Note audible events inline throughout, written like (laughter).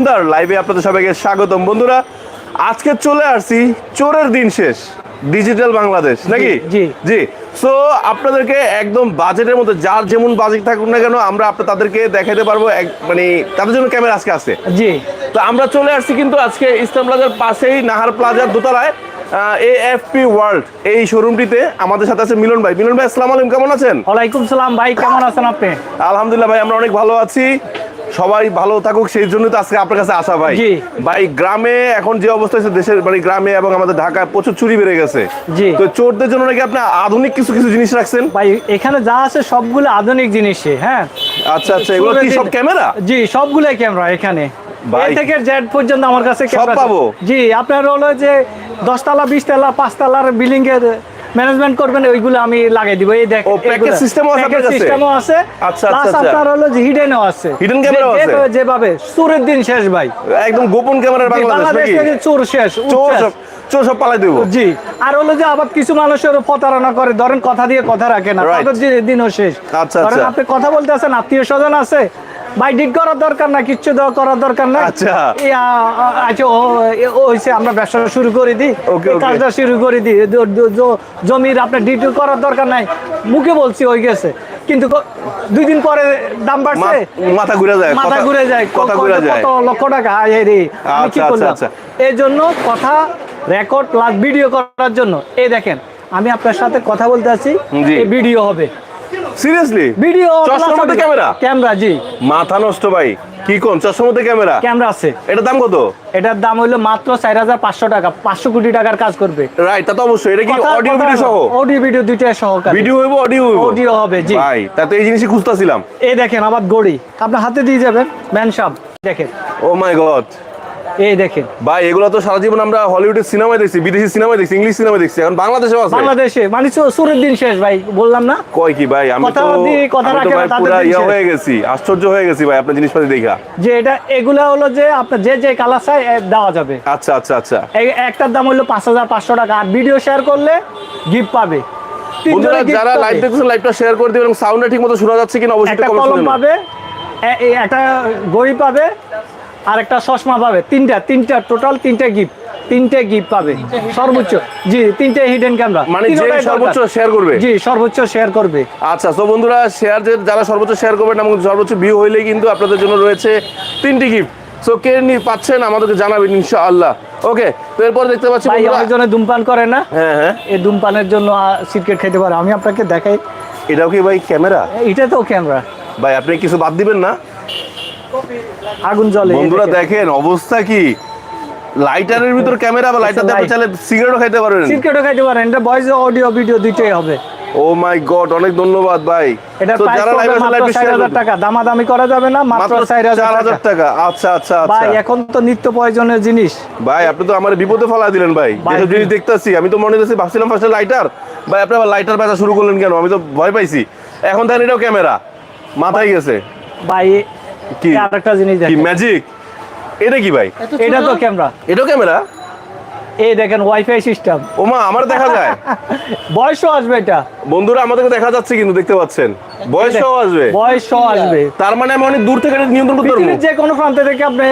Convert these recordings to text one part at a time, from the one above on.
সুন্দর লাইভে আপনাদের সবাইকে স্বাগতম। বন্ধুরা আজকে চলে আসছি চোরের দিন শেষ ডিজিটাল বাংলাদেশ নাকি? জি। জি সো আপনাদেরকে একদম বাজেটের মধ্যে যার যেমন বাজেট থাকুক না কেন আমরা আপনার তাদেরকে দেখাতে পারব এক- মানে তাদের জন্য ক্যামেরা আজকে আছে। জি। তো আমরা চলে আসছি কিন্তু আজকে ইসলাম প্লাজার পাশেই নাহার প্লাজার দোতলায় এ এফ পি ওয়ার্ল্ড এই শোরুমটিতে আমাদের সাথে আছে মিলন ভাই। মিলন ভাই আসসালামু আলাইকুম কেমন আছেন? ওয়ালাইকুম সালাম ভাই কেমন আছেন আপনি? আলহামদুলিল্লাহ ভাই আমরা অনেক ভালো আছি। সবাই ভালো থাকুক সেই জন্য তো আজকে আপনার কাছে আসা ভাই ভাই গ্রামে এখন যে অবস্থা হচ্ছে দেশের মানে গ্রামে এবং আমাদের ঢাকায় প্রচুর চুরি বেড়ে গেছে জি। তো চোরদের জন্য নাকি আপনি আধুনিক কিছু কিছু জিনিস রাখছেন ভাই এখানে যা আছে সবগুলো আধুনিক জিনিসই হ্যাঁ আচ্ছা আচ্ছা এগুলো কি সব ক্যামেরা জি সবগুলোই ক্যামেরা এখানে। এ থেকে জেড পর্যন্ত আমার কাছে ক্যামেরা আছে। পাবো? জি আপনার হলো যে দশতলা বিশতলা পাঁচতলার বিল্ডিং এর ম্যানেজমেন্ট করবেন ওইগুলো আমি লাগিয়ে দিব এই দেখ system ও আছে কাছে? সিস্টেমও আছে আচ্ছা, আচ্ছা, আচ্ছা। আপনার হলো যে হিডেনও আছে ও যে- আছে? যেভাবে- সুরের দিন শেষ ভাই একদম গোপন ক্যামেরার বাংলাদেশ বাংলাদেশ নাকি থেকে চোর শেষ চোর সব চোর সব পালাই দেবো জি আর হলো যে আবার কিছু মানুষের প্রতারণা করে ধরেন কথা দিয়ে কথা রাখে না. তাদের যে- দিনও শেষ আচ্ছা, ধরেন আচ্ছা। আপনি কথা বলতে আছেন আত্মীয় স্বজন আছে ভাই ডিট করার দরকার না কিচ্ছু দেওয়া করার দরকার না। আচ্ছা। আচ্ছা ও হইছে আমরা ব্যবসা শুরু করে দিই. কাজটা শুরু করে দিই। জমির আপনার ডিট করার দরকার নাই। মুখে বলছি হয়ে গেছে। কিন্তু দুই দিন পরে দাম বাড়ছে। মাথা ঘুরে যায় মাথা ঘুরে যায়। কথা ঘুরে যায়। কত লক্ষ টাকা? আয় রে। আমি কি আচ্ছা, আচ্ছা, করলাম? আচ্ছা। এই জন্য কথা রেকর্ড প্লাস ভিডিও করার জন্য। এই দেখেন আমি আপনার সাথে কথা বলতে আছি ভিডিও হবে। সিরিয়াসলি ভিডিও চশমার মধ্যে ক্যামেরা ক্যামেরা জি। মাথা নষ্ট ভাই। কি কোন? চশমার মধ্যে ক্যামেরা ক্যামেরা আছে। এটার দাম কত? এটার দাম হইল মাত্র চার হাজার পাঁচশো টাকা। পাঁচশো কোটি টাকার কাজ করবে। রাইট তা তো অবশ্যই। এটা কি অডিও ভিডিও সহ? অডিও ভিডিও দুইটাই সহকারে। ভিডিও হইব অডিও অডিও হবে জি। ভাই তা তো এই জিনিসই খুঁজতাছিলাম। এই দেখেন আবার গড়ি। আপনার হাতে দিয়ে যাবেন ম্যানসাপ দেখেন। ও মাই গড এই দেখেন। ভাই এগুলো তো সারা জীবন আমরা হলিউডের সিনেমায় দেখছি বিদেশি সিনেমায় দেখছি ইংলিশ সিনেমায় দেখছি এখন বাংলাদেশেও আছে। বাংলাদেশে মানে সুরের দিন শেষ ভাই বললাম না? কয় কি ভাই আমি তো কথা রাখে না, পুরা ইয়া হয়ে গেছি আশ্চর্য হয়ে গেছি ভাই আপনার জিনিসপাতি দেখা। যে এটা এগুলা হলো যে আপনার যে যে কালার চাই দেওয়া যাবে। আচ্ছা আচ্ছা আচ্ছা। একটার দাম হলো পাঁচ হাজার পাঁচশো টাকা আর ভিডিও শেয়ার করলে গিফট পাবে। বন্ধুরা যারা। লাইভ দেখতেছেন লাইভটা শেয়ার করে দিবেন এবং সাউন্ডটা ঠিকমতো শোনা যাচ্ছে কিনা অবশ্যই একটা কমেন্ট করবেন পাবে একটা গড়ি পাবে আর একটা চশমা পাবে তিনটা তিনটা টোটাল তিনটা গিফট তিনটে গিফট পাবে। সর্বোচ্চ জি তিনটে হিডেন ক্যামেরা মানে যে সর্বোচ্চ শেয়ার করবে? জি সর্বোচ্চ শেয়ার করবে। আচ্ছা তো বন্ধুরা শেয়ার যে যারা সর্বোচ্চ শেয়ার করবেন এবং সর্বোচ্চ ভিউ হইলেই কিন্তু আপনাদের জন্য রয়েছে তিনটি গিফট সো কে নি- পাচ্ছেন আমাদেরকে জানাবেন ইনশাআল্লাহ। ওকে তো এরপর দেখতে পাচ্ছি ভাই অনেকজনে ধূমপান করে না? হ্যাঁ হ্যাঁ। এই ধূমপানের জন্য সিগারেট খেতে পারে। আমি আপনাকে দেখাই। এটাও কি ভাই ক্যামেরা এটা তো ক্যামেরা ভাই আপনি কিছু বাদ দিবেন না? আগুন জ্বলে বন্ধুরা দেখেন। অবস্থা কি? লাইটারের ভিতর ক্যামেরা বা লাইটার দিয়ে। চাইলে সিগারেটও খাইতে পারবেন। সিগারেটও খাইতে পারেন এটা ভয়েস অডিও ভিডিও দুইটাই হবে। ও মাই গড অনেক ধন্যবাদ ভাই। যারা লাইভে লাইভে শেয়ার হাজার টাকা দামাদামি করা যাবে না মাত্র মাত্র চার চার হাজার হাজার টাকা। টাকা আচ্ছা আচ্ছা। ভাই আচ্ছা এখন তো নিত্য প্রয়োজনীয় জিনিস। ভাই আপনি তো আমার বিপদে ফেলা দিলেন ভাই। ভাই, যেসব জিনিস দেখতেছি আমি তো মনে করছি ভাবছিলাম ফার্স্টে লাইটার ভাই আপনি আবার লাইটার বেচা শুরু করলেন কেন? আমি তো ভয় পাইছি। এখন দেখেন এটাও ক্যামেরা মাথায় গেছে। ভাই কি? আরেকটা জিনিস কি ম্যাজিক এটা কি ভাই? এটা তো ক্যামেরা। এটা ক্যামেরা? এই দেখেন ওয়াইফাই সিস্টেম ওমা আমার দেখা যায়। (laughs) বয়সও আসবে এটা। বন্ধুরা আমাদেরকে দেখা যাচ্ছে কিন্তু দেখতে পাচ্ছেন। বয়সও আসবে। বয়সও আসবে। তার মানে আমি অনেক দূর থেকে নিয়ন্ত্রণ করতে পারব। যে কোনো প্রান্ত থেকে আপনি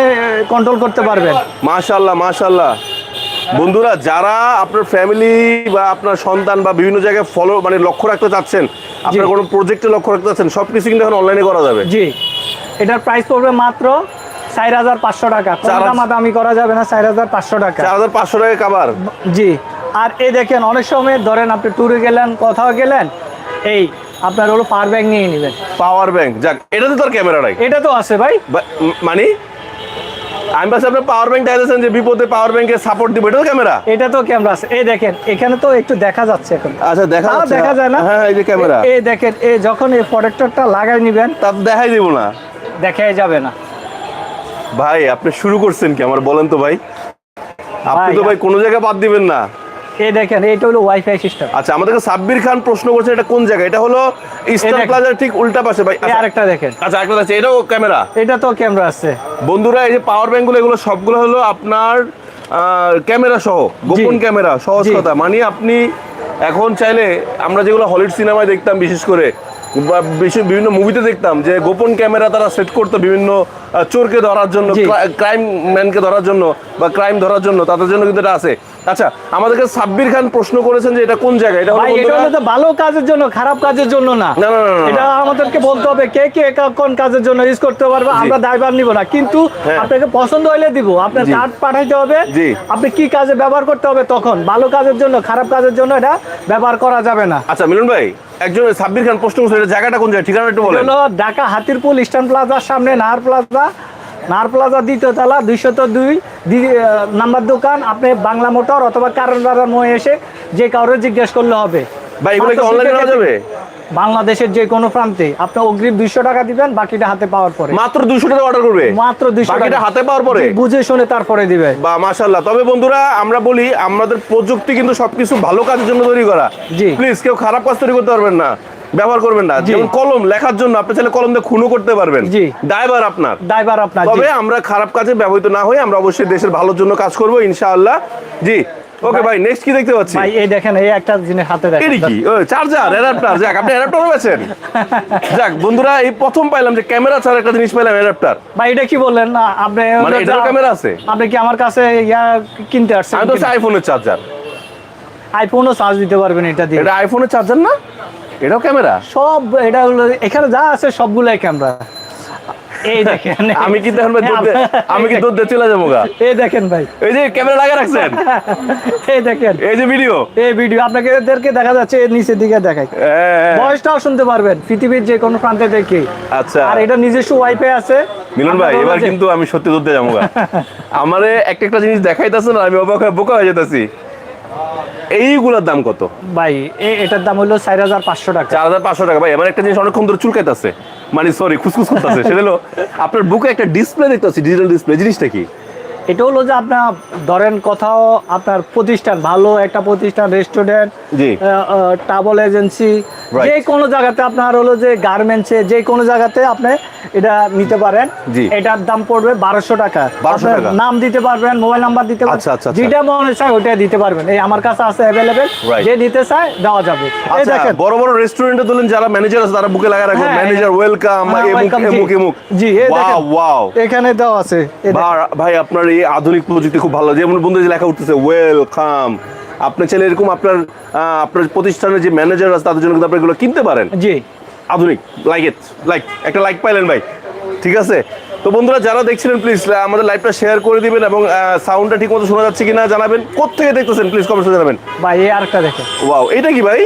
কন্ট্রোল করতে পারবেন। মাশাআল্লাহ মাশাল্লাহ। বন্ধুরা যারা আপনার ফ্যামিলি বা আপনার সন্তান বা বিভিন্ন জায়গায় ফলো মানে লক্ষ্য রাখতে চাচ্ছেন আপনার কোনো প্রজেক্টে লক্ষ্য রাখতে চাচ্ছেন সব কিছু কিন্তু এখন অনলাইনে করা যাবে। জি। এটার প্রাইস পড়বে মাত্র চার হাজার পাঁচশো টাকা। চার হাজার- করা যাবে না চার হাজার পাঁচশো টাকা। চার হাজার পাঁচশো টাকা কাবার জি। আর এই দেখেন অনেক সময় ধরেন আপনি ট্যুরে গেলেন কোথাও গেলেন এই আপনার হলো পাওয়ার ব্যাংক নিয়ে নেবেন। পাওয়ার ব্যাংক যাক এটাতে তো আর ক্যামেরা নাই। এটা তো আছে ভাই। মানে? আমি বাস আপনার পাওয়ার ব্যাংক চাইতেছেন যে বিপদে পাওয়ার ব্যাংকে সাপোর্ট দিব। এটা তো ক্যামেরা এটা তো ক্যামেরা আছে। এই দেখেন এখানে তো একটু দেখা যাচ্ছে এখন। আচ্ছা দেখা যাচ্ছে। দেখা যায় না? হ্যাঁ এই যে ক্যামেরা এই দেখেন এই যখন এই প্রোডাক্টরটা লাগাই নেবেন তা দেখাই দিব না। দেখাই যাবে না। ভাই আপনি শুরু করছেন কি? আমার বলেন তো ভাই। আপনি তো ভাই কোনো জায়গায় বাদ দিবেন না। এই দেখেন হলো ওয়াইফাই সিস্টেম আচ্ছা আমাদেরকে সাব্বির খান প্রশ্ন করছেন এটা কোন জায়গা এটা হলো ইস্টার্ন দেখ- প্লাজার ঠিক উল্টা পাশে ভাই। আচ্ছা, আরেকটা দেখেন। আচ্ছা আছে এটাও ক্যামেরা। এটা তো ক্যামেরা আছে। বন্ধুরা এই যে পাওয়ার এগুলো সবগুলো হলো আপনার ক্যামেরা সহ গোপন ক্যামেরা সহজ কথা। মানে আপনি এখন চাইলে আমরা যেগুলো হলিউড সিনেমায় দেখতাম বিশেষ করে বিভিন্ন মুভিতে দেখতাম যে গোপন ক্যামেরা তারা সেট করতো বিভিন্ন চোরকে ধরার জন্য ক্রাইম ম্যানকে ধরার জন্য বা ক্রাইম ধরার জন্য তাদের জন্য কিন্তু এটা আছে। আচ্ছা আমাদেরকে সাব্বির খান প্রশ্ন করেছেন যে এটা কোন জায়গায় এটা হলো ভাই এটা হলো তো ভালো কাজের জন্য খারাপ কাজের জন্য না। না, না। এটা আমাদেরকে বলতে হবে কে কে কোন কাজের জন্য ইউজ করতে পারবে আমরা দায়ভার নিব না। কিন্তু হ্যাঁ। আপনাকে পছন্দ হইলে দিব। আপনার। কার্ড পাঠাইতে হবে। আপনি কি কাজে ব্যবহার করতে হবে তখন? ভালো কাজের জন্য খারাপ কাজের জন্য এটা ব্যবহার করা যাবে না। আচ্ছা মিলন ভাই একজন সাব্বির খান প্রশ্ন করছে এটা জায়গাটা কোন জায়গা ঠিকানা একটু বলেন। ঢাকা হাতিরপুল ইস্টার্ন প্লাজার সামনে নাহার প্লাজা। নাহার প্লাজা দ্বিতীয় তলা দুইশত দুই নাম্বার দোকান আপনি বাংলা মোটর অথবা কারণ বাজার মোড়ে এসে যে কাউরে জিজ্ঞেস করলে হবে। ভাই এগুলো কি অনলাইনে নেওয়া যাবে? বাংলাদেশের যে কোনো প্রান্তে আপনি অগ্রিম দুইশো টাকা দিবেন বাকিটা হাতে পাওয়ার পরে। মাত্র দুশো টাকা অর্ডার করবে? মাত্র দুইশো টাকা। হাতে পাওয়ার পরে? বুঝে শুনে তারপরে দিবে। বা মাশাল্লাহ তবে বন্ধুরা আমরা বলি আমাদের প্রযুক্তি কিন্তু সবকিছু ভালো কাজের জন্য তৈরি করা। জি। প্লিজ কেউ খারাপ কাজ তৈরি করতে পারবেন না। ব্যবহার করবেন না। যেমন কলম লেখার জন্য আপনি চাইলে কলম দিয়ে খুনও করতে পারবেন। দায়বার আপনার। ড্রাইভার আপনার তবে আমরা খারাপ কাজে ব্যবহৃত না হয়ে আমরা অবশ্যই দেশের ভালোর জন্য কাজ করব ইনশাআল্লাহ। জি। ওকে ভাই নেক্সট কি দেখতে পাচ্ছি? ভাই এই দেখেন এই একটা জিনিস হাতে দেখেন। এটি কি? ও চার্জার অ্যাডাপ্টার যাক আপনি অ্যাডাপ্টার পেয়েছেন (laughs) যাক বন্ধুরা এই প্রথম পাইলাম যে ক্যামেরা ছাড়া একটা জিনিস পাইলাম অ্যাডাপ্টার ভাই এটা কি বললেন? আপনি মানে এটারও ক্যামেরা আছে? আপনি কি আমার কাছে ইয়া কিনতে আসছেন আমি তো আইফোনের চার্জার আইফোনও চার্জ দিতে পারবেন এটা দিয়ে। এটা আইফোনের চার্জার না? এটাও ক্যামেরা? সব এটা হলো এখানে যা আছে সবগুলাই ক্যামেরা। এই দেখেন আমি কি আমি কি দুধ চলে যাব গা? এই দেখেন ভাই। এই যে ক্যামেরা লাগা রাখছেন? (laughs) এই দেখেন। এই যে ভিডিও এই ভিডিও আপনাকে এদেরকে দেখা যাচ্ছে এর নিচের দিকে দেখাই। হ্যাঁ, ভয়েসটাও শুনতে পারবেন পৃথিবীর যে কোনো প্রান্তে থেকে আচ্ছা। আর এটা নিজস্ব ওয়াইফাই আছে। মিলন ভাই এবার কিন্তু আমি সত্যি দুধ যাব গা। (laughs) আমারে একটা একটা জিনিস দেখাইতেছে না আমি অবাক হয়ে বোকা হয়ে যেতেছি। এইগুলোর দাম কত? ভাই এটার দাম হলো চার হাজার পাঁচশো টাকা। চার হাজার পাঁচশো টাকা। ভাই আমার একটা জিনিস অনেকক্ষণ ধরে চুলকাইতেছে। মানে সরি খুসখুস করতেছে। সেটা হলো আপনার বুকে একটা ডিসপ্লে দেখতেছি ডিজিটাল ডিসপ্লে জিনিসটা কি? এটা হলো যে আপনার ধরেন কোথাও আপনার প্রতিষ্ঠান ভালো একটা প্রতিষ্ঠান রেস্টুরেন্ট ট্রাভেল এজেন্সি যে কোনো জায়গাতে আপনার হলো যে গার্মেন্টসে যে কোনো জায়গাতে আপনি এটা নিতে পারেন। এটার দাম পড়বে বারোশো টাকা। 1200 আপনার টাকা। নাম দিতে পারবেন মোবাইল নাম্বার দিতে পারবেন। আচ্ছা, আচ্ছা, আচ্ছা। যেটা মনে চায় ওটা দিতে পারবেন। এই আমার কাছে আছে অ্যাভেলেবেল যে নিতে চায় দেওয়া যাবে। এই দেখেন। বড় বড় রেস্টুরেন্টে তুলেন যারা ম্যানেজার আছে তারা বুকে লাগা রাখবেন। হ্যাঁ, ম্যানেজার ওয়েলকাম এমুক জি। এমুক এমুক। জি, এই দেখেন। ওয়াও ওয়াও এখানে দেওয়া আছে। ভাই- ভাই আপনার এই আধুনিক প্রযুক্তি খুব ভালো। যেমন বন্ধু যে লেখা উঠতেছে ওয়েলকাম আপনি চাইলে এরকম আপনার আপনার প্রতিষ্ঠানের যে ম্যানেজার আছে তাদের জন্য কিন্তু আপনি এগুলো কিনতে পারেন। জি। আধুনিক লাইক ইট লাইক একটা লাইক পাইলেন ভাই ঠিক আছে? তো বন্ধুরা যারা দেখছিলেন প্লিজ আমাদের লাইভটা শেয়ার করে দিবেন এবং সাউন্ডটা ঠিক মতো শোনা যাচ্ছে কিনা জানাবেন। কোথেকে দেখতেছেন? প্লিজ কমেন্টে জানাবেন। ভাই এই আরেকটা দেখেন। ওয়াও এটা কি ভাই?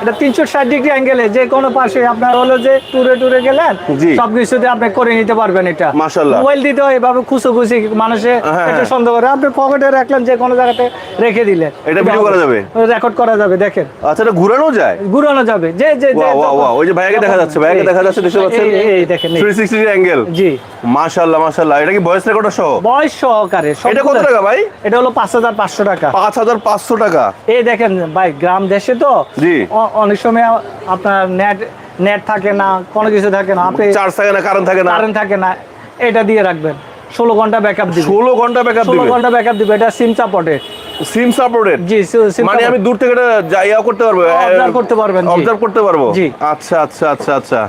এটা তিনশো ষাট ডিগ্রি অ্যাঙ্গেলে যে কোনো পাশে আপনার হলো যে টুরে টুরে গেলেন জি। সব কিছুতে আপনি করে নিতে পারবেন এটা। মোবাইল দিতে হয় এভাবে খুশো খুশি মানুষে হ্যাঁ, এটা হ্যাঁ। সন্দেহ করে। আপনি পকেটে রাখলেন যে কোনো জায়গাতে রেখে দিলেন। এটা video করা যাবে? রেকর্ড করা যাবে দেখেন। আচ্ছা এটা ঘুরানো যায়? ঘুরানো যাবে। যে যে ওই যে ভাইয়াকে দেখা যাচ্ছে ভাইয়াকে দেখা যাচ্ছে দেখতে পাচ্ছেন? এই- দেখেন এই। 360 অ্যাঙ্গেল জি। মাশাআল্লাহ মাশাআল্লাহ। এটা কি ভয়েস রেকর্ডার সহ? বয়স সহকারে এটা কত টাকা ভাই? এটা হলো পাঁচ হাজার পাঁচশো টাকা। পাঁচ হাজার পাঁচশো টাকা। এই দেখেন ভাই গ্রাম দেশে তো জি। অনেক সময় আপনার নেট নেট থাকে না কোনো কিছু থাকে না আপনি চার্জ থাকে না কারেন্ট থাকে না। কারেন্ট থাকে না এটা দিয়ে রাখবেন। ষোলো ঘণ্টা ব্যাকআপ দিবে। ষোলো ঘণ্টা ব্যাকআপ ষোলো ঘণ্টা ব্যাকআপ দিবে এটা সিম সাপোর্টেড সিম সাপোর্টেড জি মানে আমি দূর থেকে এটা ইয়া করতে পারব Observe করতে পারবেন। অবজার্ভ করতে পারব? জি। আচ্ছা আচ্ছা আচ্ছা আচ্ছা।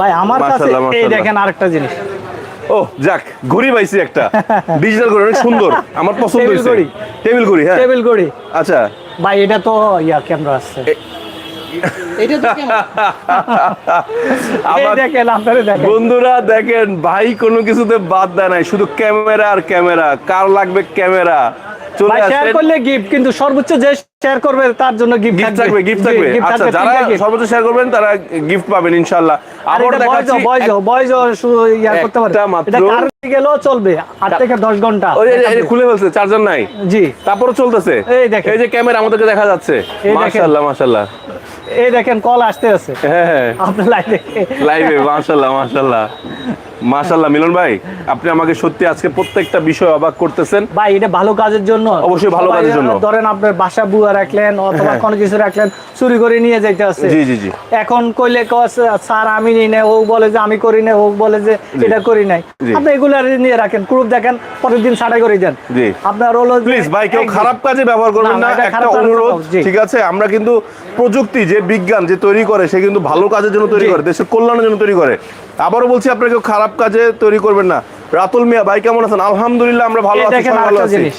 ভাই আমার কাছে এই দেখেন আরেকটা জিনিস। ও যাক ঘড়ি পাইছি একটা। (laughs) ডিজিটাল ঘড়ি অনেক সুন্দর। আমার পছন্দ হয়েছে। টেবিল ঘড়ি হ্যাঁ। টেবিল ঘড়ি। আচ্ছা। ভাই এটা তো ইয়া ক্যামেরা (laughs) দেখেন বন্ধুরা দেখেন ভাই কোনো কিছুতে বাদ দেয় নাই। শুধু ক্যামেরা আর ক্যামেরা। কার লাগবে ক্যামেরা? চলে আসেন। করলে গিফট কিন্তু সর্বোচ্চ যে শেয়ার করবে তার জন্য গিফট গিফট থাকবে। গিফট থাকবে। আচ্ছা যারা সর্বোচ্চ শেয়ার করবেন তারা গিফট পাবেন ইনশাআল্লাহ। আবার দেখাচ্ছি বয়স বয়স ইয়া করতে পারে। একটা মাত্র- গেলেও চলবে আট থেকে দশ ঘণ্টা। এই খুলে ফেলছে চার্জার নাই? জি। তারপরে চলতেছে? এই দেখেন। এই যে ক্যামেরা আমাদেরকে দেখা যাচ্ছে। মাশাআল্লাহ মাশাআল্লাহ। এই দেখেন কল আসতে আছে। হ্যাঁ হ্যাঁ। আপনার লাইভ লাইভে মাশাআল্লাহ মাশাআল্লাহ। মাশাল্লাহ মিলন ভাই আপনি আমাকে সত্যি আজকে প্রত্যেকটা বিষয় অবাক করতেছেন। ভাই এটা ভালো কাজের জন্য। অবশ্যই ভালো কাজের জন্য। ধরেন আপনার বাসা বুয়া রাখলেন অথবা হ্যাঁ। কোনো কিছু রাখলেন চুরি করে নিয়ে যাইতে আছে। জি জি জি। এখন কইলে স্যার আমি নিই না ও বলে যে আমি করি না ও বলে যে এটা করি নাই। আপনি এগুলো নিয়ে রাখেন গ্রুপ দেখেন পরের দিন ছাড়াই করে দেন। জি। আপনার হলো প্লিজ ভাই কেউ খারাপ কাজে ব্যবহার করবেন না, না একটা অনুরোধ ঠিক আছে? আমরা কিন্তু প্রযুক্তি যে বিজ্ঞান যে তৈরি করে সে কিন্তু ভালো কাজের জন্য তৈরি করে দেশের কল্যাণের জন্য তৈরি করে। আবারও বলছি আপনারা কেউ খারাপ কাজে তৈরি করবেন না। রাতুল মিয়া ভাই কেমন আছেন? আলহামদুলিল্লাহ আমরা ভালো আছি ভালো আছি।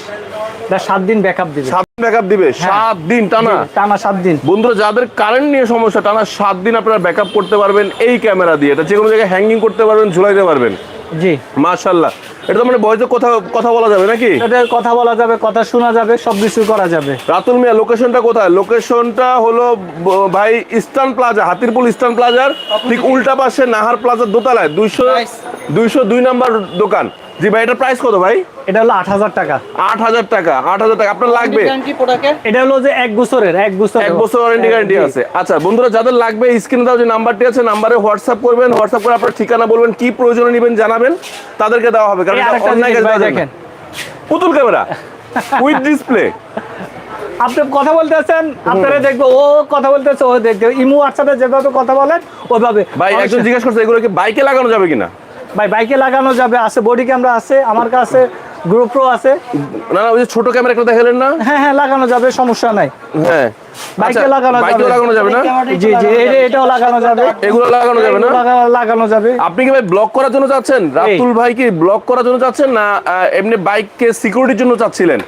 সাত দিন ব্যাকআপ দিবে। সাত দিন ব্যাকআপ দিবে। সাত দিন টানা। টানা সাত দিন। বন্ধুরা যাদের কারেন্ট নিয়ে সমস্যা টানা সাত দিন আপনারা ব্যাকআপ করতে পারবেন এই ক্যামেরা দিয়ে। এটা যে কোনো জায়গায় হ্যাঙ্গিং করতে পারবেন ঝুলাইতে পারবেন। জি। মাশাল্লাহ এটা তো মানে বয়সে কথা কথা বলা যাবে নাকি? এটা কথা বলা যাবে কথা শোনা যাবে সব কিছু করা যাবে। রাতুল মিয়া লোকেশনটা কোথায়? লোকেশনটা হলো ভাই ইস্টার্ন প্লাজা হাতিরপুল ইস্টার্ন প্লাজার ঠিক উল্টা পাশে নাহার প্লাজার দোতলায় দুইশো দুইশো দুই নাম্বার দোকান। জি ভাই এটার প্রাইস কত ভাই? এটা হলো আট হাজার টাকা। আট হাজার টাকা আট হাজার টাকা। আপনার লাগবে? এটা হলো যে এক বছরের এক বছর এক বছর ওয়ারেন্টি গ্যারান্টি আছে। আচ্ছা বন্ধুরা যাদের লাগবে স্ক্রিনে দাও যে নাম্বারটি আছে নাম্বারে হোয়াটসঅ্যাপ করবেন। হোয়াটসঅ্যাপ করে আপনার ঠিকানা বলবেন কি প্রয়োজনে নেবেন জানাবেন। তাদেরকে দেওয়া হবে কারণ এটা জিনিস কাজ দেখেন পুতুল ক্যামেরা উইথ ডিসপ্লে আপনি কথা বলতেছেন আপনারা দেখবে ও কথা বলতেছে ও দেখবে। ইমু হোয়াটসঅ্যাপে যেভাবে কথা বলেন ওইভাবে ভাই একজন জিজ্ঞেস করছে এগুলো কি বাইকে লাগানো যাবে কিনা? ভাই বাইকে লাগানো যাবে আছে বডি ক্যামেরা আছে আমার কাছে গ্রুপ্রো আছে। না না ওই যে ছোট ক্যামেরা একটা দেখালেন না? হ্যাঁ হ্যাঁ লাগানো যাবে সমস্যা নাই। হ্যাঁ। বাইকে আচ্ছা, লাগানো যাবে। লাগানো যাবে না? জি জি এটা- এটাও লাগানো যাবে। এগুলো লাগানো যাবে না? লাগানো যাবে। আপনি কি ভাই ব্লক করার জন্য চাচ্ছেন? রাতুল ভাই কি ব্লক করার জন্য চাচ্ছেন না এমনি বাইককে সিকিউরিটির জন্য চাচ্ছিলেন?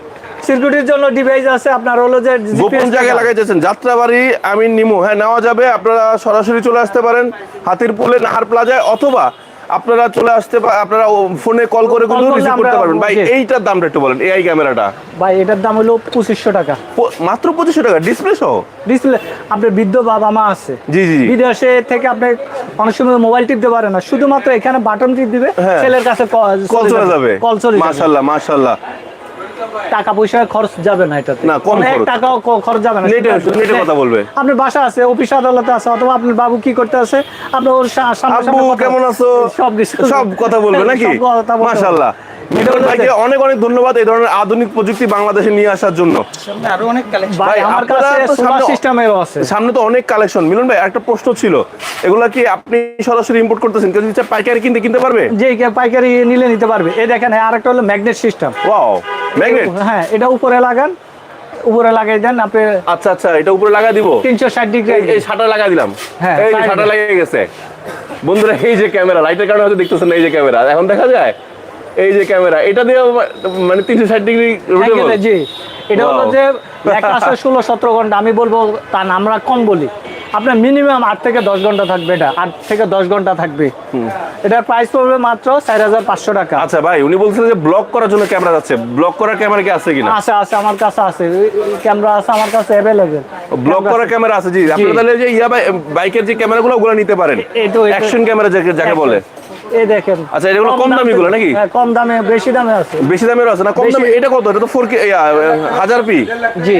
সিকিউরিটির জন্য ডিভাইস আছে আপনার হলো যে গোপন জায়গায় লাগাই যাচ্ছেন যাত্রাবাড়ি আমি নিমু। হ্যাঁ নেওয়া যাবে আপনারা সরাসরি চলে আসতে পারেন। হাতির পুলে নাহার প্লাজায় অথবা আপনারা চলে আসতে পারেন আপনারা ফোনে কল করে কিন্তু রিসিভ করতে পারবেন। ভাই এইটার দামটা একটু বলেন এআই ক্যামেরাটা। ভাই এটার দাম হলো পঁচিশশো টাকা। মাত্র পঁচিশশো টাকা? ডিসপ্লে সহ? ডিসপ্লে আপনার বৃদ্ধ বাবা মা আছে। জি জি। বিদেশে থেকে আপনি অনেক সময় মোবাইল টিপতে পারে না। শুধুমাত্র এখানে বাটন টিপ দিবে হ্যাঁ। ছেলের কাছে কল চলে যাবে। কল চলে যাবে। মাশাল্লাহ মাশাল্লাহ টাকা পয়সা খরচ যাবে না এটাতে। না, কম খরচ। টাকাও খরচ যাবে না নেটে নেটে কথা বলবে। আপনার বাসা আছে অফিস আদালতে আছে অথবা আপনার বাবু কি করতে আছে আপনি ওর সামনে কেমন আছো? সব কিছু সব কথা বলবে নাকি সব ভাইকে অনেক অনেক ধন্যবাদ এই ধরনের আধুনিক প্রযুক্তি বাংলাদেশে নিয়ে আসার জন্য। আরও অনেক কালেকশন ভাই ভাই, আমার কাছে সোলার সামনে- সিস্টেমেরও আছে। সামনে তো অনেক কালেকশন মিলন ভাই একটা প্রশ্ন ছিল। এগুলা কি আপনি সরাসরি ইম্পোর্ট করতেছেন? কেউ যদি পাইকারি কিনতে কিনতে পারবে? কে- পাইকারি নিলে নিতে পারবে। এই দেখেন আর একটা হলো ম্যাগনেট সিস্টেম ওয়াও ম্যাগনেট হ্যাঁ এটা উপরে লাগান। উপরে লাগাই দেন আপনি আচ্ছা আচ্ছা এটা উপরে লাগা দিব। তিনশো ষাট ডিগ্রি। এই- এই লাগা দিলাম। হ্যাঁ, এই যে side শাটার এ। লেগে গেছে। বন্ধুরা এই যে ক্যামেরা লাইটের কারণে হয়তো দেখতেছেন এই যে ক্যামেরা। এখন দেখা যায় এই যে ক্যামেরা এটা দিয়ে মানে তিনশো ষাট ডিগ্রি এ, জি এটা হলো যে এক আছে ষোলো সতেরো ঘণ্টা আমি বলব তা আমরা কম বলি। আপনার মিনিমাম আট থেকে দশ ঘণ্টা থাকবে এটা আট থেকে দশ ঘণ্টা থাকবে। এটার প্রাইস পড়বে মাত্র চার হাজার পাঁচশো টাকা। আচ্ছা ভাই উনি বলছিলেন যে ব্লক করার জন্য ক্যামেরা আছে ব্লক করার ক্যামেরা কি আছে কিনা? আছে আছে আমার কাছে আছে। ক্যামেরা আছে আমার কাছে অ্যাভেলেবেল ব্লক করার ক্যামেরা আছে জি। আপনারা তাহলে যে ইয়া বাই- বাইকের যে ক্যামেরাগুলো ওগুলো নিতে পারেন। অ্যাকশন ক্যামেরা যাকে বলে। এই দেখেন। আচ্ছা, এগুলো কম দামে- দামিগুলো নাকি? হ্যাঁ, কম দামে বেশি দামে আছে। বেশি দামের আছে না? কম দামে এটা কত? এটা তো ফোর কে হাজার পি? জি।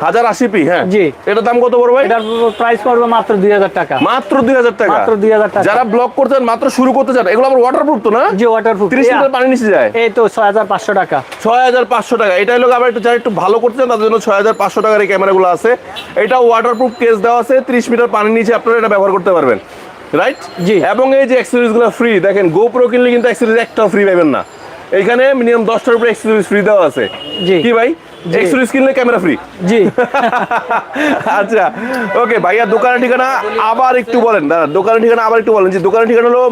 হাজার আশি পি হ্যাঁ। জি। এটার দাম কত পড়বে এটার প্রাইস পড়বে মাত্র দুই হাজার টাকা। মাত্র দুই হাজার টাকা। মাত্র 2000 টাকা। যারা ব্লক করতে মাত্র শুরু করতে চান এগুলো আবার ওয়াটারপ্রুফ তো না? জি ওয়াটারপ্রুফ লিটার পানি নিচে যায়। এই তো ছয় হাজার পাঁচশো টাকা। ছয় হাজার পাঁচশো টাকা। এটা হলো আবার একটু যারা একটু ভালো করতে চান তাদের জন্য ছয় হাজার পাঁচশো টাকার এই ক্যামেরাগুলো আছে। এটা ওয়াটারপ্রুফ কেস দেওয়া আছে ত্রিশ মিটার পানির নিচে আপনারা এটা ব্যবহার করতে পারবেন। রাইট জি। এবং এই যে অ্যাক্সেসরিজগুলো ফ্রি দেখেন গোপ্রো কিনলে কিন্তু অ্যাক্সেসরিজ একটাও ফ্রি পাবেন না। এখানে মিনিমাম দশটার উপরে অ্যাক্সেসরিজ ফ্রি দেওয়া আছে। জি। কি ভাই? অ্যাক্সেসরিজ কিনলে ক্যামেরা ফ্রি জি। (laughs) আচ্ছা ওকে ভাইয়া দোকানের ঠিকানা আবার একটু বলেন। দাদা দোকানের ঠিকানা আবার একটু বলেন। যে দোকানের ঠিকানা হলো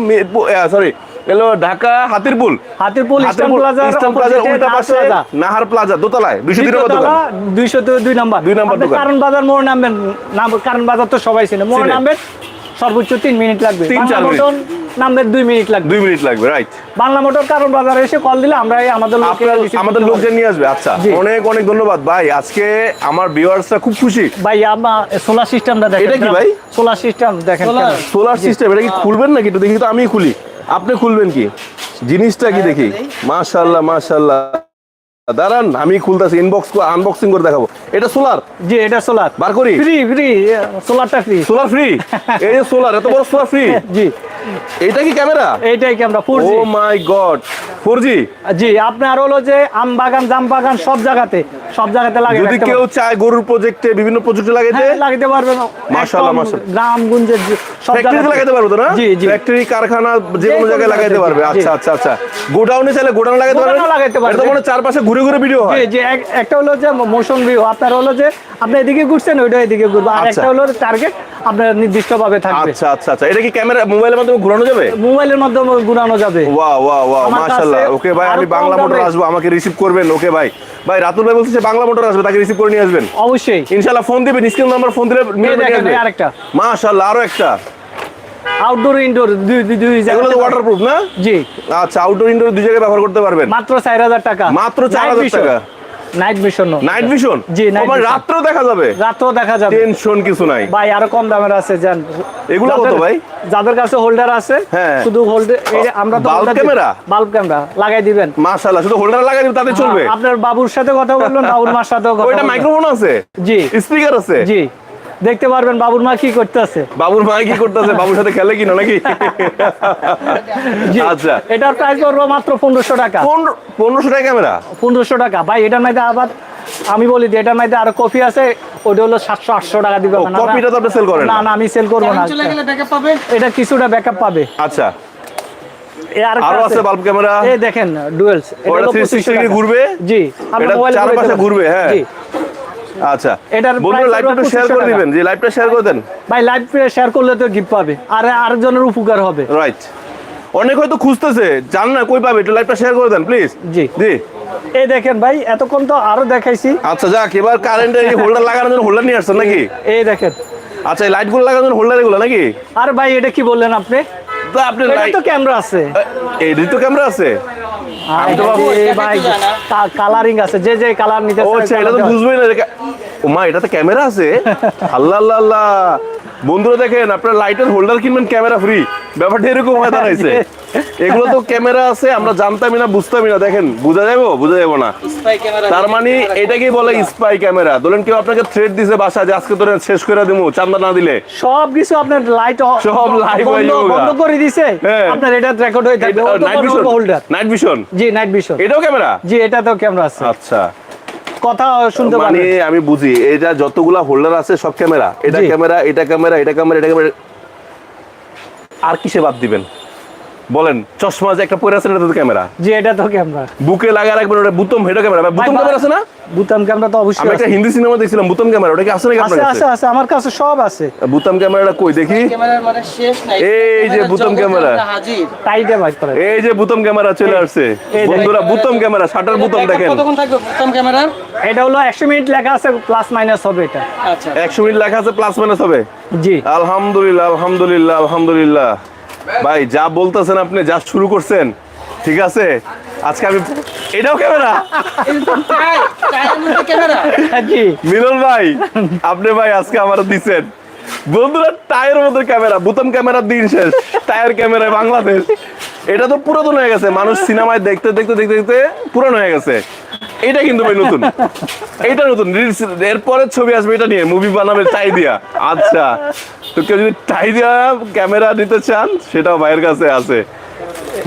সরি এলো ঢাকা হাতিরপুল। হাতিরপুল হাতিরপুল প্লাজার ইস্টার্ন প্লাজার উল্টা পাশে নাহার প্লাজা দোতলায় দুইশো তিন নম্বর দোকান। দুইশো দুই নাম্বার। দুই নাম্বার দোকান। কারণ বাজার মোড় নামবেন নাম কারণ বাজার তো সবাই চিনে। মোড়। নামবেন সর্বোচ্চ তিন মিনিট লাগবে। তিন, চার মিনিট। মোটর নামবেন দুই মিনিট লাগবে। দুই মিনিট লাগবে রাইট বাংলা মোটর কারণ বাজারে এসে কল দিলে আমরা আমাদের আমাদের লোকজন নিয়ে আসবে আচ্ছা। অনেক অনেক ধন্যবাদ। ভাই আজকে আমার ভিউয়ার্সরা খুব খুশি। ভাই আমার সোলার সিস্টেমটা দেখেন এটা কি ভাই? সোলার সিস্টেম দেখেন। সোলার সিস্টেম এটা কি খুলবেন নাকি? একটু দেখি তো আমি খুলি। আপনি খুলবেন কি? জিনিসটা কি দেখি? মাশাআল্লাহ মাশাআল্লাহ। দাঁড়ান আমি খুলতেছি ইনবক্স আনবক্সিং করে দেখাবো। এটা সোলার জি এটা সোলার বার করি? ফ্রি ফ্রি সোলারটা ফ্রি সোলার ফ্রি এই যে সোলার এত বড় সোলার ফ্রি জি। এটা কি ক্যামেরা এইটাই কি আমরা ফোর ও মাই গড জি আপনার হলো যে আম বাগান জাম বাগান সব জায়গাতে সব জায়গাতে লাগিয়ে যদি কেউ চায় গরুর প্রজেক্টে বিভিন্ন প্রজেক্টে লাগাইতে হ্যাঁ, লাগাতে পারবেন মাশাআল্লাহ, মাশাআল্লাহ। গ্রাম গুঞ্জে সব জায়গাতে। লাগাইতে পারব তো না? জি জি। ফ্যাক্টরি কারখানা যে কোনো জায়গায় লাগাইতে পারবে। আচ্ছা আচ্ছা আচ্ছা। গোডাউনে চাইলে গোডাউন লাগাইতে পারবে গোডাউনেও লাগাইতে পারবে। এটা মনে চারপাশে ঘুরে ঘুরে ভিডিও হয়। জি একটা হলো যে মোশন ভিউ আপনার হলো যে আপনি এদিকে ঘুরছেন ওইটা এদিকে ঘুরবে। আর আচ্ছা। একটা হলো টার্গেট আপনার নির্দিষ্ট ভাবে থাকবে। আচ্ছা আচ্ছা আচ্ছা। এটা কি ক্যামেরা মোবাইলের মাধ্যমে ঘোরানো যাবে? মোবাইলের মাধ্যমে ঘুরানো যাবে। ওয়া ওয়া ওয়া মাশাআল্লাহ। ওকে ভাই আমি বাংলা মোটর আসব আমাকে রিসিভ করবেন। ওকে ভাই। ভাই রাতুল ভাই বলছে বাংলা মোটর আসবে তাকে রিসিভ করে নিয়ে আসবেন। অবশ্যই। ইনশাআল্লাহ ফোন দিবেন স্ক্রিন নাম্বার ফোন দিলে আরেকটা। মাশাআল্লাহ আরও একটা। আউটডোর ইনডোর দুই দুই দুই এগুলো তো ওয়াটারপ্রুফ না? জি। আচ্ছা আউটডোর ইনডোর দুই জায়গায় ব্যবহার করতে পারবেন? মাত্র চার হাজার টাকা। মাত্র 4,000 টাকা। নাইট মিশন নাইট ভিশন জি, night রাত্রেও দেখা যাবে। রাতও দেখা যাবে। টেনশন কিছু নাই। ভাই আরও কম দামের আছে জান। এগুলো কত ভাই? যাদের কাছে হোল্ডার আছে হ্যাঁ। শুধু হোল্ডার আমরা তো? বাল্ব ক্যামেরা লাগাই দিবেন। মাশাআল্লাহ শুধু হোল্ডার লাগাই দিবেন তাতে চলবে? হ্যাঁ, আপনার বাবুর সাথে কথা বলবেন বাবুর মার সাথেও কথা ওইটা মাইক্রোফোন আছে? জি। স্পিকার আছে? জি। দেখতে পারবেন বাবুর মা কি করতেছে। বাবুর মা কি করতেছে? বাবুর সাথে খেলে কিনা নাকি? আচ্ছা। এটার প্রাইস পড়ব মাত্র পনেরোশো টাকা। পনেরোশো টাকা ক্যামেরা পনেরোশো টাকা। ভাই এটার মধ্যে আবার আমি বলি যে এটার মধ্যে আরও কপি আছে ওটা হলো সাতশো আটশো টাকা দিবে কপিটা তো আপনি sell করেন না না। না আমি সেল করব না। চলে গেলে ব্যাকআপ পাবে? এটা কিছুটা ব্যাকআপ পাবে। আচ্ছা। আরও আছে বাল্ব ক্যামেরা এই দেখেন ডুয়েলস ওটা 360 ডিগ্রি ঘুরবে? জি আপনার চারপাশে ঘুরবে, হ্যাঁ। আচ্ছা। এটার price লাইভটা একটু শেয়ার করে দিবেন। যে লাইভটা শেয়ার করে দেন। ভাই লাইভ শেয়ার করলে তো গিফট পাবে। আর আরেকজনের উপকার হবে। রাইট অনেক হয়তো খুঁজতেছে জান না কই পাবে একটু লাইভটা শেয়ার করে দেন প্লিজ জি। জি। এই দেখেন ভাই এতক্ষণ তো আরও দেখাইছি। আচ্ছা যাক এবার কারেন্টের হোল্ডার লাগানোর জন্য হোল্ডার নিয়ে আসছেন নাকি? এই দেখেন। আচ্ছা এই লাইটগুলো লাগানোর জন্য হোল্ডার এগুলো নাকি? আর ভাই এটা কি বললেন আপনি? তো আপনি তো ক্যামেরা আছে। এই তো ক্যামেরা আছে। আমি তো ভাই কালারিং আছে যে যে কালার নিতে ও আচ্ছা এটা তো না মা এটা তো ক্যামেরা আছে? আল্লাহ আল্লাহ আল্লাহ। বন্ধুরা দেখেন আপনার লাইটের হোল্ডার কিনবেন ক্যামেরা ফ্রি ব্যাপারটা এরকম হয়ে দাঁড়াইছে। (laughs) এগুলো তো ক্যামেরা আছে আমরা জানতামই না বুঝতামই না। দেখেন বুঝা যাব বুঝা যাব না। তার মানে এটাকেই বলে স্পাই ক্যামেরা? ধরেন কেউ আপনাকে থ্রেড দিছে বাসা যে আজকে তোরে শেষ করে দিমু চান্দা না দিলে। সব কিছু আপনার লাইট সব হয়ে গা। বন্ধ করে দিছে। হ্যাঁ। আপনার এটা রেকর্ড হয়ে থাকবে। Night vision holder night vision জি নাইট ভিশন এটাও ক্যামেরা? জি এটা তো ক্যামেরা আছে। আচ্ছা। কথা শুনতে মানে আমি বুঝি এটা যতগুলা হোল্ডার আছে সব ক্যামেরা। এটা ক্যামেরা এটা ক্যামেরা এটা ক্যামেরা এটা ক্যামেরা। আর কিসে বাদ দিবেন? বলেন চশমা যে একটা পরে আছে এটা তো ক্যামেরা। জি এটা তো ক্যামেরা। বুকে লাগা রাখবেন ওটা বুতম হেডো ক্যামেরা। বুতম ক্যামেরা আছে না? বুতাম ক্যামেরা তো আমি অবশ্যই একটা হিন্দি সিনেমা দেখছিলাম বুতম ক্যামেরা। ওটা কি আছে নাকি আছে আপনার আছে কাছে? আছে আমার কাছে সব আছে। বুতম ক্যামেরাটা কই? দেখি। ক্যামেরার মানে শেষ নাই। এই যে বুতাম ক্যামেরা। হাজির। টাইটে বাইক করে এই যে বুতম ক্যামেরা চলে আসছে। বন্ধুরা বুতম ক্যামেরা শাটার বুতম দেখেন। কতক্ষণ থাকবে বুতাম ক্যামেরার? এটা হলো একশো মিনিট লেখা আছে প্লাস মাইনাস হবে এটা। আচ্ছা। একশো মিনিট লেখা আছে প্লাস মাইনাস হবে? জি। আলহামদুলিল্লাহ আলহামদুলিল্লাহ আলহামদুলিল্লাহ। ভাই, যা বলতেছেন আপনি, যা শুরু করছেন, ঠিক আছে? আজকে আমি এটাও ক্যামেরা? ক্যামেরা মিলন ভাই, আপনি ভাই আজকে আমার দিচ্ছেন বন্ধুরা, টায়ার মধ্যে ক্যামেরা, বুতাম ক্যামেরার দিন শেষ। Tyre camera Bangladesh. এটা তো পুরাতন হয়ে গেছে। মানুষ সিনেমায় দেখতে দেখতে দেখতে দেখতে পুরানো হয়ে গেছে। এটা কিন্তু ভাই নতুন। এটা নতুন। এরপরের ছবি আসবে এটা নিয়ে। মুভি বানাবে টাই দিয়া। আচ্ছা। তো কেউ যদি টাই দিয়া ক্যামেরা নিতে চান সেটাও ভাইয়ের কাছে আছে।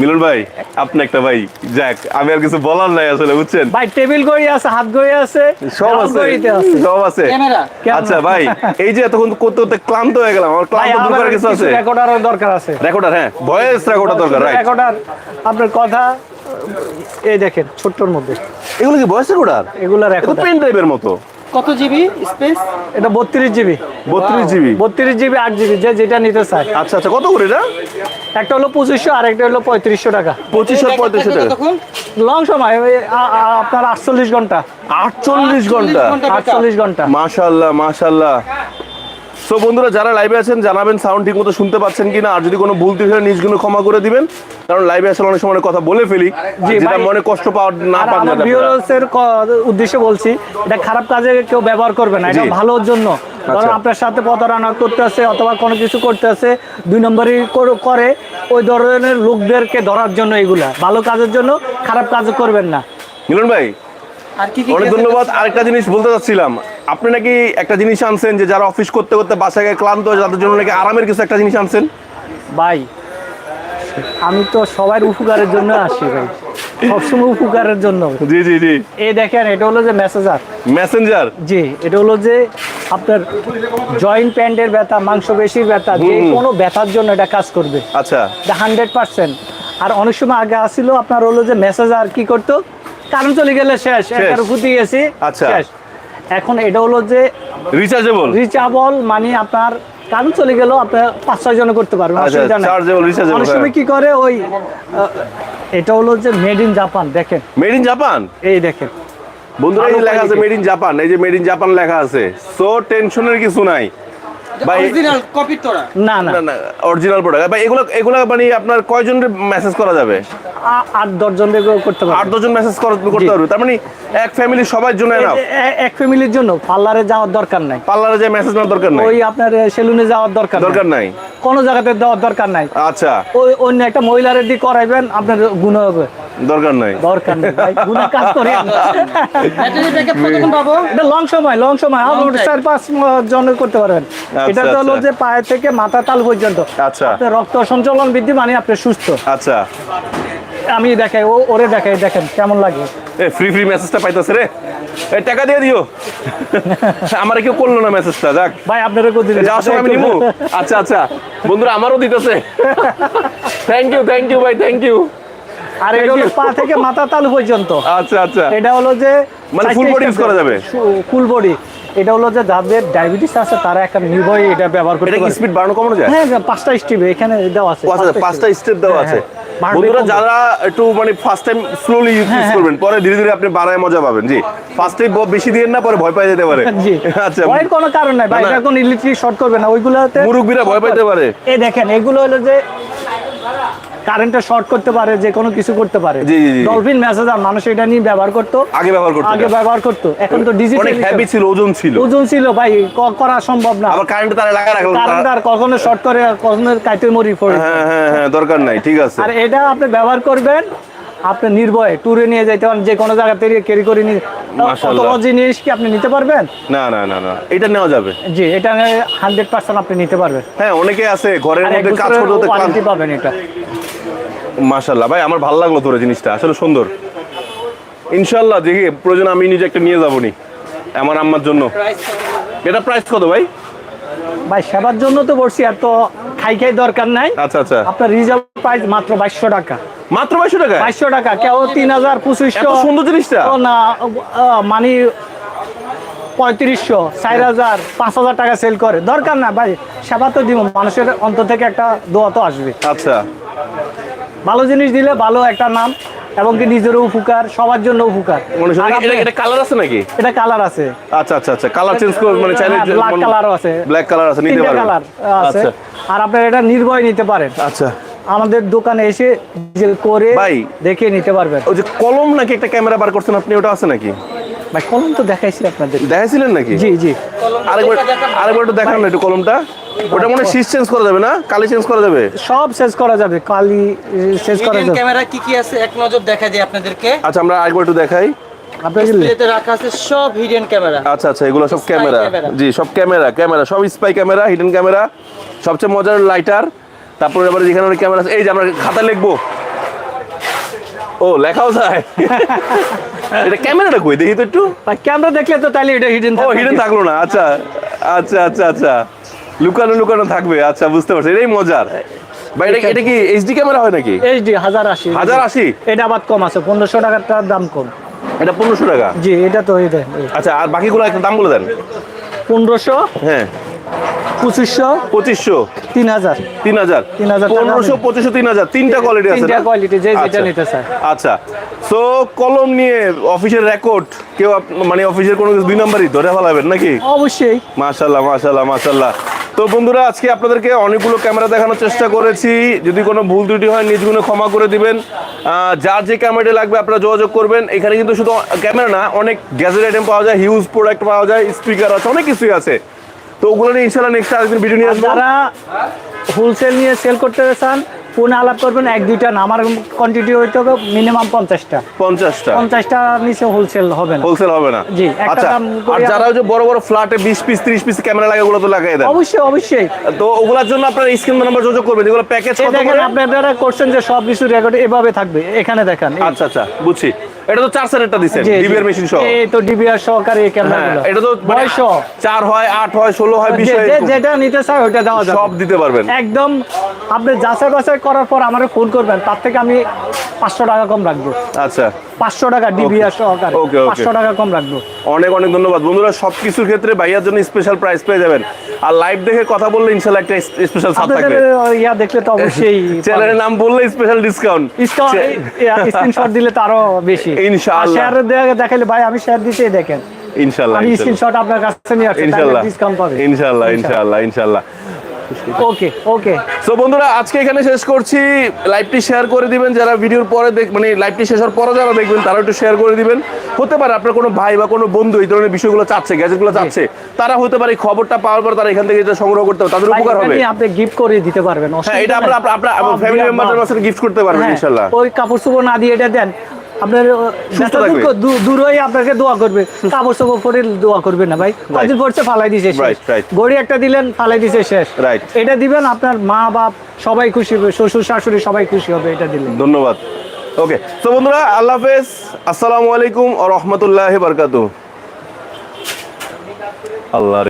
মিলন ভাই আপনি একটা ভাই যাক আমি আর কিছু বলার নাই আসলে বুঝছেন? ভাই টেবিল গড়ি আছে হাত গড়ি আছে সব আছে সব আছে। আচ্ছা ভাই এই যে এতক্ষণ করতে করতে ক্লান্ত হয়ে গেলাম আমার ক্লান্ত দূর করার কিছু আছে? রেকর্ডারও দরকার আছে। রেকর্ডার হ্যাঁ ভয়েস রেকর্ডার দরকার রাইট রেকর্ডার আপনার কথা এই দেখেন ছোট্টর মধ্যে। এগুলো কি রেকর্ডার এগুলা পেন ড্রাইভের মতো। কত জিবি স্পেস? এটা বত্রিশ জিবি। বত্রিশ জিবি? বত্রিশ জিবি আট জিবি যে যেটা নিতে চায়। আচ্ছা আচ্ছা কত করে এটা? একটা হলো পঁচিশশো আর একটা হলো পঁয়ত্রিশশো টাকা। পঁচিশশো পঁয়ত্রিশশো টাকা। লং সময় আপনার আটচল্লিশ ঘণ্টা। আটচল্লিশ ঘণ্টা? ঘণ্টা। আটচল্লিশ ঘণ্টা। মাশাল্লাহ মাশাল্লাহ। সো বন্ধুরা যারা লাইভে আছেন জানাবেন সাউন্ড ঠিক মতো শুনতে পাচ্ছেন কিনা। আর যদি কোনো ভুল ত্রুটি নিজগুলো ক্ষমা করে দিবেন। কারণ লাইভে আসলে অনেক সময় কথা বলে ফেলি। যেটা মনে কষ্ট পাওয়ার না পান ভিউয়ার্সের উদ্দেশ্যে বলছি এটা খারাপ কাজে কেউ ব্যবহার করবে না এটা ভালোর জন্য। ধরুন আচ্ছা। আপনার সাথে প্রতারণা করতে আছে অথবা কোনো কিছু করতে আছে দুই নম্বরই করে ওই ধরনের লোকদেরকে ধরার জন্য এগুলা। ভালো কাজের জন্য খারাপ কাজ করবেন না। মিলন ভাই অনেক ধন্যবাদ। আরেকটা জিনিস বলতে চাচ্ছিলাম। আপনি নাকি একটা জিনিস আনছেন যে যারা অফিস করতে করতে বাসায় গিয়ে ক্লান্ত হয়ে তাদের জন্য নাকি আরামের কিছু একটা জিনিস আনছেন? ভাই আমি তো সবার উপকারের জন্য আসি ভাই। সবসময় উপকারের জন্য। জি জি জি। এই দেখেন এটা হলো যে মেসেজার মেসেঞ্জার জি এটা হলো যে আপনার জয়েন্ট প্যান্টের ব্যথা মাংস বেশির ব্যথা যে কোনো ব্যথার জন্য এটা কাজ করবে। আচ্ছা। হান্ড্রেড পার্সেন্ট আর অনেক সময় আগে আসছিল আপনার হলো যে মেসেজার কি করতো? কারেন্ট চলে গেলে শেষ একার ফুটি গেছি আচ্ছা। এখন এটা হলো যে রিচার্জেবল রিচাবল মানে আপনার কারেন্ট চলে গেল আপনার পাঁচ ছয় জন করতে পারবেন আচ্ছা অসুবিধা নাই। চার্জেবল রিচার্জেবল অনেক সময় কি করে ওই এটা হলো যে মেড ইন জাপান দেখেন। মেড ইন জাপান এই দেখেন। বন্ধুরা এই যে লেখা আছে। মেড ইন জাপান এই যে মেড ইন জাপান লেখা আছে। সো টেনশনের কিছু নাই। ভাই অরিজিনাল কপি তোরা? না না। না না অরিজিনাল প্রোডাক্ট ভাই এগুলো এগুলো মানে আপনার কয়জন মেসেজ করা যাবে? আট দশজন করতে আট দশজন মেসেজ করতে। পারবে। তার মানে এক ফ্যামিলি সবার জন্য এক ফ্যামিলির জন্য। পার্লারে যাওয়ার দরকার নাই। পার্লারে যে মেসেজ নেওয়ার দরকার নাই? ওই আপনার সেলুনে যাওয়ার দরকার দরকার নাই? কোনো জায়গাতে দেওয়ার দরকার নাই। আচ্ছা। ওই অন্য একটা মহিলার দিয়ে করাইবেন আপনার গুণ হবে। দরকার নাই। দরকার নেই ভাই, গুণের কাজ করে। ব্যাটারি ব্যাকআপ কতক্ষণ পাবো? এটা লং সময় লং সময়। আপনি time. চার পাঁচ জনের করতে পারবেন। এটা তো হলো আচ্ছা। যে পায়ে থেকে মাথা তাল পর্যন্ত। আচ্ছা। আপনার রক্ত সঞ্চালন বৃদ্ধি মানে আপনি সুস্থ। আচ্ছা। আমি দেখাই ও ওরে দেখাই দেখেন কেমন লাগে। এ ফ্রি ফ্রি মেসেজটা পাইতেছে রে। এই টাকা দিয়ে দিও। (laughs) আমার কেউ করল না মেসেজটা যাক। ভাই আপনারা যাওয়ার সময় আমি নিবো। (laughs) আচ্ছা আচ্ছা। বন্ধুরা আমারও দিতেছে। থ্যাংক ইউ থ্যাংক ইউ ভাই থ্যাংক ইউ আর এটা হলো পা থেকে মাথা তালু পর্যন্ত। আচ্ছা আচ্ছা। এটা হলো যে মানে full body use করা যাবে? ফুল বডি এটা হলো যে যাদের ডায়াবেটিস আছে তারা একটা নির্ভয় এটা ব্যবহার করতে পারে। স্পিড বাড়ানো কমানো যায়? হ্যাঁ পাঁচটা স্টিপে এখানে দেওয়া আছে। আচ্ছা পাঁচটা স্টেপ দেওয়া আছে। হ্যাঁ, হ্যাঁ। বন্ধুরা যারা একটু মানে ফার্স্ট টাইম স্লোলি ইউজ হ্যাঁ, হ্যাঁ। করবেন। পরে ধীরে ধীরে আপনি বাড়ায় মজা পাবেন। জি। ফার্স্ট টাইম বেশি দিয়ে না পরে ভয় পাই যেতে পারে। জি। আচ্ছা। ভয়ের কোনো কারণ নাই। ভাই। এটা কোনো ইলেকট্রিক শর্ট করবে না। ওইগুলোতে মুরব্বীরা ভয় পাইতে পারে। এই দেখেন এগুলো হলো যে কারেন্টে শর্ট করতে পারে যে কোনো কিছু করতে পারে। ডলফিন মেসেজার মানুষ এটা নিয়ে ব্যবহার করতো। আগে ব্যবহার করতো আগে ব্যবহার করতো। এখন তো অনেক ডিজিটাল হ্যাভি ছিল ওজন ছিল। ওজন ছিল ভাই ক- করা সম্ভব না। আবার কারেন্ট তারে লাগা রাখল কারেন্ট আর কখনো শর্ট করে কখনো কাইতে মরি পড়ে হ্যাঁ হ্যাঁ হ্যাঁ দরকার নাই ঠিক আছে। আর এটা আপনি ব্যবহার করবেন আপনি নির্ভয়ে ট্যুরে নিয়ে যাইতে পারেন যে কোনো জায়গা থেকে ক্যারি করে নিয়ে। জিনিস কি আপনি নিতে পারবেন? না না না না। এটা নেওয়া যাবে। জি এটা হান্ড্রেড পার্সেন্ট আপনি নিতে পারবেন। হ্যাঁ অনেকে আছে ঘরের মধ্যে কাজ করতে করতে পাবেন এটা। মাশাল্লাহ ভাই আমার ভালো লাগল তোর জিনিসটা আসলে সুন্দর। ইনশাল্লাহ দেখি প্রয়োজন আমি নিজে একটা নিয়ে যাব নি আমার আম্মার জন্য। এটা প্রাইস কত ভাই? ভাই সেবার জন্য তো বলছি এত খাই খাই দরকার নাই। আচ্ছা আচ্ছা। আপনার রিজার্ভ প্রাইস মাত্র বাইশশো টাকা। মাত্র বাইশশো টাকা বাইশশো টাকা কেউ তিন হাজার পঁচিশশো। সুন্দর জিনিসটা। না মানে পঁয়ত্রিশশো চার হাজার পাঁচ হাজার টাকা সেল করে। দরকার না ভাই সেবা তো দিব মানুষের অন্তর থেকে একটা দোয়া তো আসবে। আচ্ছা। ভালো জিনিস দিলে ভালো একটা নাম এবং কি নিজেরও উপকার সবার জন্য উপকার। এটা- কালার আছে নাকি? এটা কালার আছে। আচ্ছা আচ্ছা আচ্ছা। কালার চেঞ্জ করে মানে চাইলে হ্যাঁ, black আছে। ব্ল্যাক কালার আছে নিতে পারবেন কালার আছে। আচ্ছা। আর আপনার এটা নির্ভয় নিতে পারেন। আচ্ছা। আমাদের দোকানে এসে করে ভাই। দেখে নিতে পারবেন। ওই যে কলম নাকি একটা ক্যামেরা বার করছেন আপনি ওটা আছে নাকি? ভাই কলম তো দেখাইছি আপনাদের। দেখাইছিলেন নাকি? জি জি। আরেকবার আরেকবার একটু দেখান না একটু কলমটা। ওটা মনে সিস চেঞ্জ করা যাবে না? কালি চেঞ্জ করা যাবে? সব শেষ করা যাবে কালি শেষ করা যাবে। ক্যামেরা কি কি আছে? এক নজর দেখা যায় আপনাদেরকে। আচ্ছা আমরা আরেকবার একটু দেখাই। ডিসপ্লেতে রাখা আছে সব হিডেন ক্যামেরা আচ্ছা আচ্ছা এগুলো সব ক্যামেরা জি সব ক্যামেরা ক্যামেরা সব স্পাই ক্যামেরা হিডেন ক্যামেরা সবচেয়ে মজার লাইটার তারপরে আবার যেখানে অনেক ক্যামেরা আছে এই যে আমরা খাতা লিখব। ও লেখাও যায়। (laughs) এটা ক্যামেরাটা কই? দেখি তো একটু। ক্যামেরা দেখলে তো তাহলে এটা হিডেন ও হিডেন থাকল না আচ্ছা। আচ্ছা আচ্ছা আচ্ছা। লুকানো লুকানো থাকবে আচ্ছা বুঝতে পারছি। এটাই মজার। ভাই এটা এটা কি এইচডি ক্যামেরা হয় নাকি? এইচডি হাজার আশি। হাজার আশি? এটা আবার কম আছে পনেরোশো টাকার দাম কম। এটা পনেরোশো টাকা? জি এটা তো এটা আচ্ছা আর বাকিগুলো একটা দাম বলে দেন। পনেরোশো হ্যাঁ। পঁচিশশো পঁচিশশো। তিন হাজার তিন হাজার 3000 টাকা পনেরোশো পঁচিশশো তিন হাজার তিনটা কোয়ালিটি আছে তিনটা কোয়ালিটি যে যেটা আচ্ছা। নিতে আচ্ছা। সো কলম নিয়ে অফিসের রেকর্ড কেউ মানে অফিসের কোনো কিছু দুই নাম্বারই ধরে ফেলাবেন নাকি? অবশ্যই। মাশাল্লাহ মাশাল্লাহ মাশাল্লাহ তো বন্ধুরা, আজকে আপনাদেরকে অনেকগুলো ক্যামেরা দেখানোর চেষ্টা করেছি। যদি কোনো ভুল ত্রুটি হয় নিজগুলো ক্ষমা করে দিবেন। যার যে ক্যামেরাটি লাগবে, আপনারা যোগাযোগ করবেন। এখানে কিন্তু শুধু ক্যামেরা না, অনেক গ্যাজেট আইটেম পাওয়া যায় হিউজ প্রোডাক্ট পাওয়া যায় স্পিকার আছে, অনেক কিছুই আছে। তো ওগুলো নিয়ে ইনশাল্লাহ নেক্সট আরেকদিন ভিডিও নিয়ে আসব। হোলসেল নিয়ে সেল করতে চান ফোনে আলাপ করবেন এক দুইটা না আমার কোয়ান্টিটি হইতে হবে মিনিমাম পঞ্চাশটা। পঞ্চাশটা? পঞ্চাশটা নিচে হোলসেল হবে না। হোলসেল হবে না? জি, আচ্ছা আর যারা যে বড় বড় ফ্ল্যাটে বিশ পিস ত্রিশ পিস ক্যামেরা লাগে ওগুলো তো লাগাই দেন। অবশ্যই অবশ্যই। তো ওগুলোর জন্য আপনার স্ক্রিন নাম্বার যোগাযোগ করবেন এগুলো প্যাকেজ কত করে? আপনারা করছেন যে সব কিছু রেকর্ড এভাবে থাকবে এখানে দেখেন আচ্ছা আচ্ছা বুঝছি। এটা তো চার জি, জি। ডিবিআর মেশিন সহ। এই তো ডিবিআর সহকারে এই ক্যামেরাগুলো এটা তো মানে বয়স চার হয় আট হয় ষোলো হয় বিশ হয় যেটা নিতে চাই ওটা দেওয়া যাবে। সব দিতে পারবেন। একদম আপনি যাচাই বাছাই করার পর আমারে ফোন করবেন তার থেকে আমি পাঁচশো টাকা কম রাখব। আচ্ছা। পাঁচশো টাকা ডিবিআর সহকারে. পাঁচশো টাকা কম রাখব। অনেক অনেক ধন্যবাদ। বন্ধুরা সব কিছুর ক্ষেত্রে ভাইয়ার জন্য স্পেশাল প্রাইস পেয়ে যাবেন। আর লাইভ দেখে কথা বললে ইনশাল্লাহ একটা স্পেশাল ছাড় থাকবে। ইয়া দেখলে তো অবশ্যই (laughs) চ্যানেলের নাম বললে স্পেশাল ডিসকাউন্ট স্ক্রিনশট দিলে তো আরও বেশি। ইনশাআল্লাহ। শেয়ার দেখালে ভাই আমি শেয়ার দিতেই দেখেন। ইনশাল্লাহ আমি স্ক্রিনশট আপনার কাছে নিয়ে আসছি ইনশাল্লাহ ডিসকাউন্ট পাবে ইনশাল্লাহ ইনশাল্লাহ ইনশাল্লাহ ওকে ওকে সো বন্ধুরা আজকে এখানে শেষ করছি। লাইভটি শেয়ার করে দিবেন। যারা ভিডিওর পরে দেখ মানে লাইভটি শেষ হওয়ার পরে যারা দেখবেন তারা একটু শেয়ার করে দিবেন। হতে পারে আপনার কোনো ভাই বা কোনো বন্ধু এই ধরনের বিষয়গুলো চাচ্ছে গ্যাজেটগুলো চাচ্ছে তারা হতে পারে খবরটা পাওয়ার পর তারা এখান থেকে এটা সংগ্রহ করতে হবে তাদের উপকার হবে। আপনি গিফট করে দিতে পারবেন হ্যাঁ এটা আপনার আপনার ফ্যামিলি মেম্বারদের কাছে গিফট করতে পারবেন হ্যাঁ, ইনশাল্লাহ। ওই কাপড় চোপড় না দিয়ে এটা দেন। আপনার। দূর- হয়ে আপনাকে দোয়া করবে। কাপড় চোপড় পরে দোয়া করবে না ভাই। কদিন পড়ছে ফালাই দিছে. গড়ি একটা দিলেন ফালাই দিছে শেষ. এটা দিবেন আপনার মা বাপ সবাই খুশি হবে শ্বশুর শাশুড়ি সবাই খুশি হবে এটা দিলে ধন্যবাদ। ওকে তো বন্ধুরা আল্লাহ হাফেজ। আসসালামু আলাইকুম ও রহমতুল্লাহ বারকাতু আল্লাহ